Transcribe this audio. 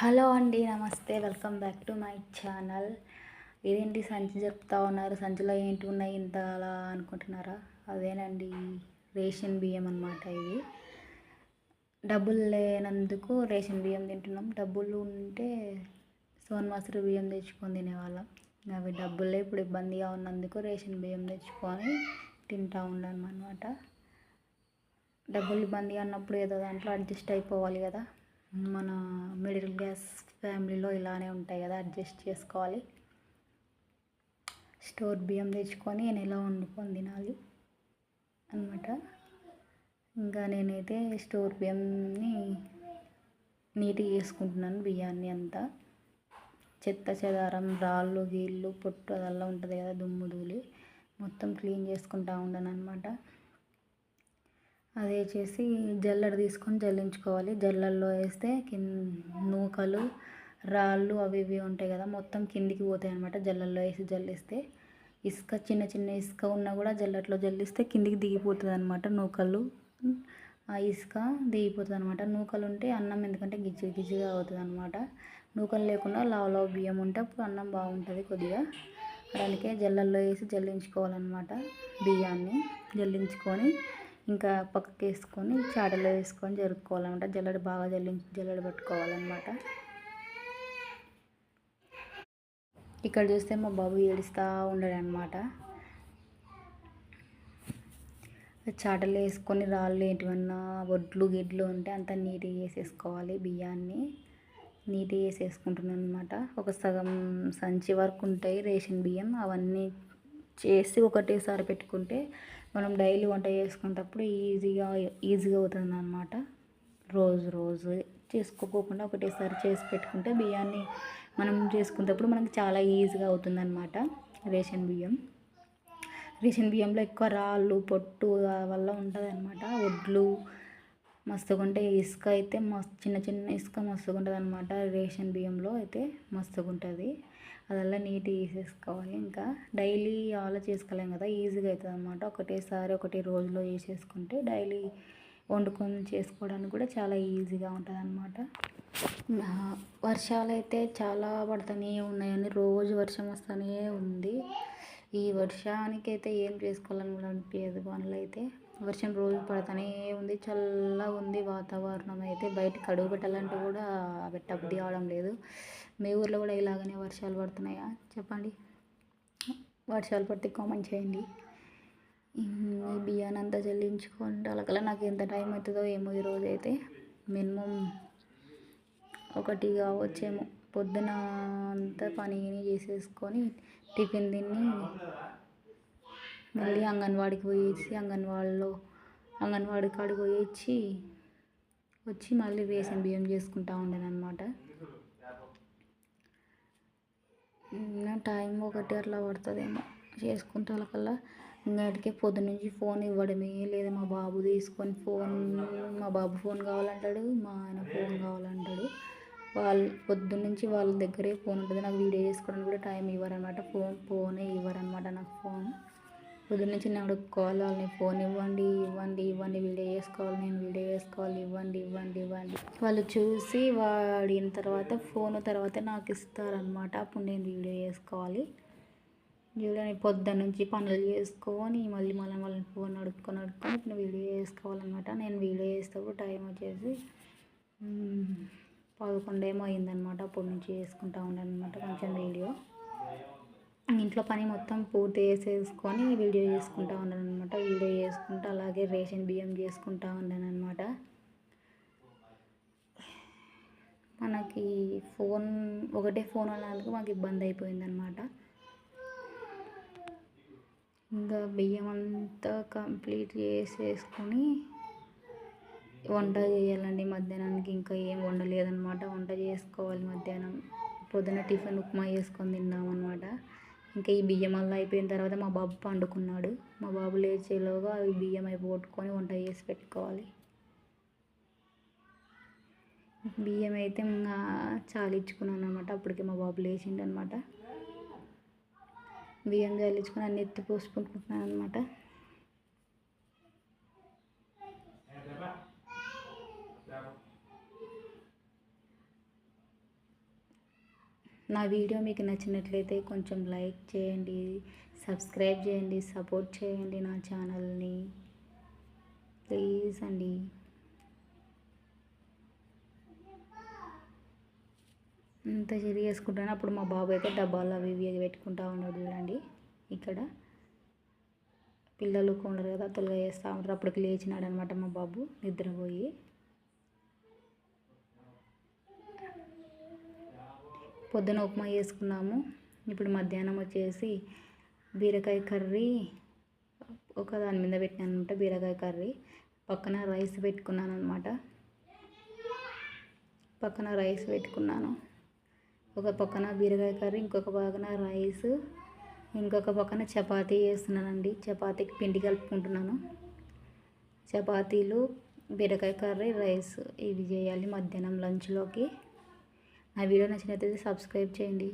Hello అండి నమస్తే. Welcome back to my channel. ఇదేంటి సంచి చెప్తా ఉన్నారు? సంచిలో ఏంటి ఉన్నాయి? ఇంత అలా అనుకుంటున్నారా? అదేనండి రేషన్ బియ్యం అనమాట ఇది. డబ్బులు లేనందుకు రేషన్ బియ్యం తింటున్నాం. డబ్బులు ఉంటే సోన్ మసూరి బియ్యం తెచ్చుకొని తినేవాళ్ళం. అవి డబ్బులే ఇప్పుడు ఇబ్బందిగా ఉన్నందుకు రేషన్ బియ్యం తెచ్చుకొని తింటూ ఉన్నాను అనమాట డబ్బులు ఇబ్బందిగా ఉన్నప్పుడు ఏదో దాంట్లో అడ్జస్ట్ అయిపోవాలి కదా. మన మిడిల్ క్లాస్ ఫ్యామిలీలో ఇలానే ఉంటాయి కదా అడ్జస్ట్ చేసుకోవాలి. స్టోర్ బియ్యం తెచ్చుకొని నెల వండుకొని తినాలి అనమాట ఇంకా నేనైతే స్టోర్ బియ్యంని నీట్గా చేసుకుంటున్నాను బియ్యాన్ని అంతా. చెత్త చెదారం రాళ్ళు గీళ్ళు పొట్టు అదల్లా ఉంటుంది కదా దుమ్ము ధూళి. మొత్తం క్లీన్ చేసుకుంటూ ఉండను అనమాట అది చేసి జల్లెడ తీసుకొని జల్లించుకోవాలి. జల్లల్లో వేస్తే కింద నూకలు రాళ్ళు అవి ఇవి ఉంటాయి కదా మొత్తం కిందికి పోతాయి అనమాట జల్లల్లో వేసి జల్లిస్తే. ఇసుక చిన్న చిన్న ఇసుక ఉన్నా కూడా జల్లట్లో జల్లిస్తే కిందికి దిగిపోతుంది అనమాట నూకలు. ఆ ఇసుక దిగిపోతుంది అనమాట నూకలు ఉంటే అన్నం ఎందుకంటే గిజ్జి గిజ్జిగా అవుతుంది అనమాట నూకలు లేకుండా లావు లావు బియ్యం ఉంటే అప్పుడు అన్నం బాగుంటుంది కొద్దిగా. దానికే జల్లల్లో వేసి జల్లించుకోవాలన్నమాట బియ్యాన్ని. జల్లించుకొని ఇంకా పక్కకి వేసుకొని చాటలో వేసుకొని జరుపుకోవాలన్నమాట. జల్లడి బాగా జల్లి జల్లడి పట్టుకోవాలన్నమాట. ఇక్కడ చూస్తే మా బాబు ఏడుస్తూ ఉండడనమాట చాటలు వేసుకొని రాళ్ళు ఏంటివన్నా వడ్లు గిడ్లు ఉంటే అంత నీట్గా వేసేసుకోవాలి బియ్యాన్ని. నీట్గా వేసేసుకుంటున్నాను అనమాట ఒక సగం సంచి వరకు ఉంటాయి రేషన్ బియ్యం. అవన్నీ చేసి ఒకటేసారి పెట్టుకుంటే మనం డైలీ వంట చేసుకునేటప్పుడు ఈజీగా ఈజీగా అవుతుంది అనమాట రోజు రోజు చేసుకోకుండా ఒకటేసారి చేసి పెట్టుకుంటే బియ్యాన్ని మనం చేసుకునేటప్పుడు మనకి చాలా ఈజీగా అవుతుంది అనమాట రేషన్ బియ్యం. రేషన్ బియ్యంలో ఎక్కువ రాళ్ళు పొట్టు వల్ల ఉంటుంది అనమాట వడ్లు మస్తుగా ఇసుక అయితే మస్తు చిన్న చిన్న ఇసుక మస్తుగుంటుంది అనమాట రేషన్ బియ్యంలో అయితే మస్తుగా ఉంటుంది అదల్లా నీట్గా వేసేసుకోవాలి ఇంకా డైలీ అలా చేసుకోలేం కదా ఈజీగా అవుతుంది అనమాట ఒకటేసారి ఒకటి రోజులో వేసేసుకుంటే డైలీ వండుకొని చేసుకోవడానికి కూడా చాలా ఈజీగా ఉంటుంది అనమాట వర్షాలు అయితే చాలా పడుతూనే ఉన్నాయని రోజు వర్షం వస్తూనే ఉంది. ఈ వర్షానికి అయితే ఏం చేసుకోవాలని కూడా అనిపించదు పనులు అయితే వర్షం రోజు పడుతూనే ఉంది. చల్లగా ఉంది వాతావరణం అయితే. బయటకు అడుగు పెట్టాలంటే కూడా పెట్టబుద్ధి అవడం లేదు. మీ ఊర్లో కూడా ఇలాగనే వర్షాలు పడుతున్నాయా? చెప్పండి. వర్షాలు పడితే కామెంట్ చేయండి. ఈ బియ్యాన్ని అంతా చెల్లించుకుంటే అలాగలా నాకు ఎంత టైం అవుతుందో ఏమో ఈరోజు అయితే మినిమం ఒకటి కావచ్చేమో. పొద్దున అంతా పని చేసేసుకొని టిఫిన్ తిని మళ్ళీ అంగన్వాడికి పోయేసి అంగన్వాడిలో అంగన్వాడి కాడికి పోయేసి వచ్చి మళ్ళీ వేసిన బియ్యం చేసుకుంటా ఉండేది అనమాట టైం ఒకటి అట్లా పడుతుందేమో. చేసుకుంటే వాళ్ళకల్లా ఇంకటికే పొద్దు నుంచి ఫోన్ ఇవ్వడమే లేదా. మా బాబు తీసుకొని ఫోన్ మా బాబు ఫోన్ కావాలంటాడు మా ఆయన ఫోన్ కావాలంటాడు. వాళ్ళు పొద్దున్న నుంచి వాళ్ళ దగ్గరే ఫోన్ ఉంటుంది. నాకు వీడియో చేసుకోవడానికి కూడా టైం ఇవ్వరనమాట ఫోన్ ఫోనే ఇవ్వరనమాట నాకు ఫోన్. పొద్దున్న నుంచి నేను అడుక్కోవాలి వాళ్ళని ఫోన్ ఇవ్వండి ఇవ్వండి ఇవ్వండి వీడియో చేసుకోవాలి నేను వీడియో చేసుకోవాలి ఇవ్వండి ఇవ్వండి ఇవ్వండి. వాళ్ళు చూసి వాడిన తర్వాత ఫోన్ తర్వాత నాకు ఇస్తారనమాట అప్పుడు నేను వీడియో చేసుకోవాలి. వీడియో పొద్దున్న నుంచి పనులు చేసుకొని మళ్ళీ మళ్ళీ వాళ్ళని ఫోన్ అడుక్కొని అడుక్కొని ఇప్పుడు వీడియో చేసుకోవాలన్నమాట. నేను వీడియో చేసేటప్పుడు టైం వచ్చేసి పదకొండు ఏమో అయిందనమాట అప్పటి నుంచి చేసుకుంటా ఉన్నాను అనమాట కొంచెం వీడియో. ఇంట్లో పని మొత్తం పూర్తి చేసేసుకొని వీడియో చేసుకుంటా ఉన్నాను అనమాట వీడియో చేసుకుంటూ అలాగే రేషన్ బియ్యం చేసుకుంటా ఉన్నాను అనమాట మనకి ఫోన్ ఒకటే ఫోన్ ఉన్నందుకు మాకు ఇబ్బంది అయిపోయిందనమాట ఇంకా బియ్యం అంతా కంప్లీట్ చేసేసుకొని వంట చేయాలండి మధ్యాహ్నానికి ఇంకా ఏం వండలేదనమాట వంట చేసుకోవాలి మధ్యాహ్నం. పొద్దున టిఫిన్ ఉప్మా చేసుకొని తిన్నామన్నమాట ఇంకా ఈ బియ్యం అల్లా అయిపోయిన తర్వాత మా బాబు పండుకున్నాడు. మా బాబు లేచేలోగా అవి బియ్యం అయిపోగొట్టుకొని వంట చేసి పెట్టుకోవాలి. బియ్యం అయితే ఇంకా చాలించుకున్నాను అనమాట అప్పటికే మా బాబు లేచిండనమాట బియ్యం చాలించుకుని అన్ని ఎత్తి పోసుకుంటున్నాను అనమాట నా వీడియో మీకు నచ్చినట్లయితే కొంచెం లైక్ చేయండి సబ్స్క్రైబ్ చేయండి సపోర్ట్ చేయండి నా ఛానల్ని. ప్లీజ్ అండి. ఇంత చెరి చేసుకుంటాను. అప్పుడు మా బాబు అయితే డబ్బాలు అవి ఇవి పెట్టుకుంటా ఉన్నాడు చూడండి. ఇక్కడ పిల్లలు కొండరు కదా తొలగా వేస్తూ ఉంటారు. అప్పటికి లేచినాడు అనమాట మా బాబు నిద్రపోయి. పొద్దున ఉప్మా చేసుకున్నాము. ఇప్పుడు మధ్యాహ్నం వచ్చేసి బీరకాయ కర్రీ ఒక దాని మీద పెట్టినాను అనమాట బీరకాయ కర్రీ. పక్కన రైస్ పెట్టుకున్నాను అనమాట పక్కన రైస్ పెట్టుకున్నాను. ఒక పక్కన బీరకాయ కర్రీ ఇంకొక పక్కన రైస్ ఇంకొక పక్కన చపాతీ చేస్తున్నానండి. చపాతీకి పిండి కలుపుకుంటున్నాను. చపాతీలు బీరకాయ కర్రీ రైస్ ఇవి చేయాలి మధ్యాహ్నం లంచ్లోకి. నా వీడియో నచ్చినట్లయితే సబ్స్క్రైబ్ చేయండి.